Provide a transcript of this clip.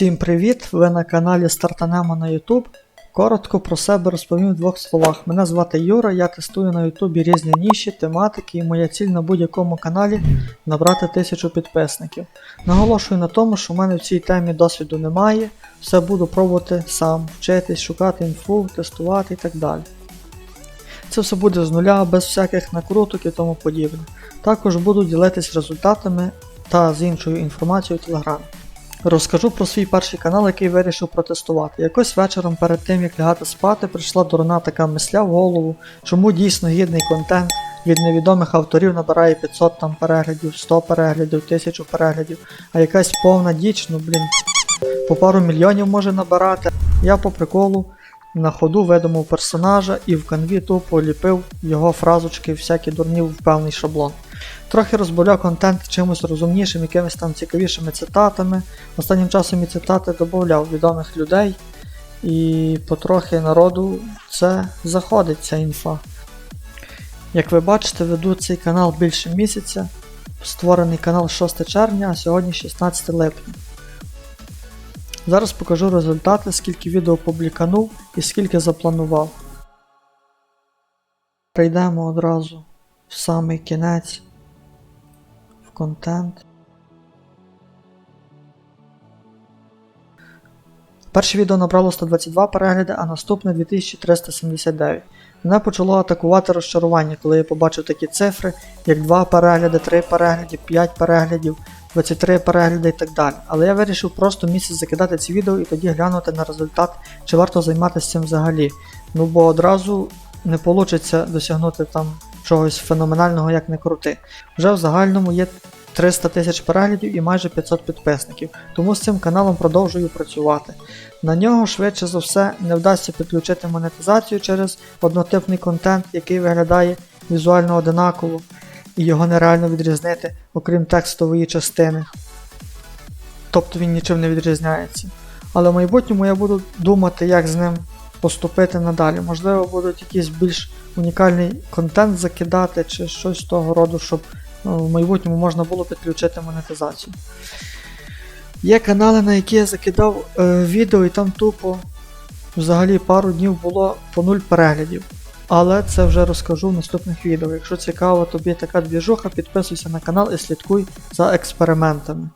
Всім привіт! Ви на каналі Стартанемо на YouTube. Коротко про себе розповім в двох словах. Мене звати Юра, я тестую на YouTube різні ніші, тематики, і моя ціль на будь-якому каналі набрати тисячу підписників. Наголошую на тому, що в мене в цій темі досвіду немає, все буду пробувати сам, вчитись, шукати інфу, тестувати і так далі. Це все буде з нуля, без всяких накруток і тому подібне. Також буду ділитись результатами та з іншою інформацією в Телеграмі. Розкажу про свій перший канал, який вирішив протестувати. Якось вечором перед тим як лягати спати, прийшла дурна така мисля в голову, чому дійсно гідний контент від невідомих авторів набирає 500 там переглядів, 100 переглядів, 1000 переглядів, а якась повна діч, ну блін, по пару мільйонів може набирати. Я по приколу на ходу видумав персонажа і в канві тупо ліпив його фразочки, всякі дурні в певний шаблон. Трохи розбавляв контент чимось розумнішим, якимись там цікавішими цитатами. Останнім часом і цитати додавав відомих людей, і потрохи народу це заходить, ця інфа. Як ви бачите, веду цей канал більше місяця. Створений канал 6 червня, а сьогодні 16 липня. Зараз покажу результати, скільки відео публіканув і скільки запланував. Прийдемо одразу в самий кінець контент. Перше відео набрало 122 перегляди, а наступне 2379. Мене почало атакувати розчарування, коли я побачив такі цифри, як 2 перегляди, 3 перегляди, 5 переглядів, 23 перегляди і так далі. Але я вирішив просто місяць закидати ці відео і тоді глянути на результат, чи варто займатися цим взагалі. Ну бо одразу не вийде досягнути там чогось феноменального, як не крути. Вже в загальному є 300 тисяч переглядів і майже 500 підписників, тому з цим каналом продовжую працювати. На нього швидше за все не вдасться підключити монетизацію через однотипний контент, який виглядає візуально одинаково, і його нереально відрізнити, окрім текстової частини. Тобто він нічим не відрізняється. Але в майбутньому я буду думати, як з ним поступити надалі. Можливо, будуть якийсь більш унікальний контент закидати чи щось того роду, щоб ну, в майбутньому можна було підключити монетизацію. Є канали, на які я закидав е, відео, і там тупо взагалі пару днів було по 0 переглядів. Але це вже розкажу в наступних відео. Якщо цікаво тобі така двіжуха, підписуйся на канал і слідкуй за експериментами.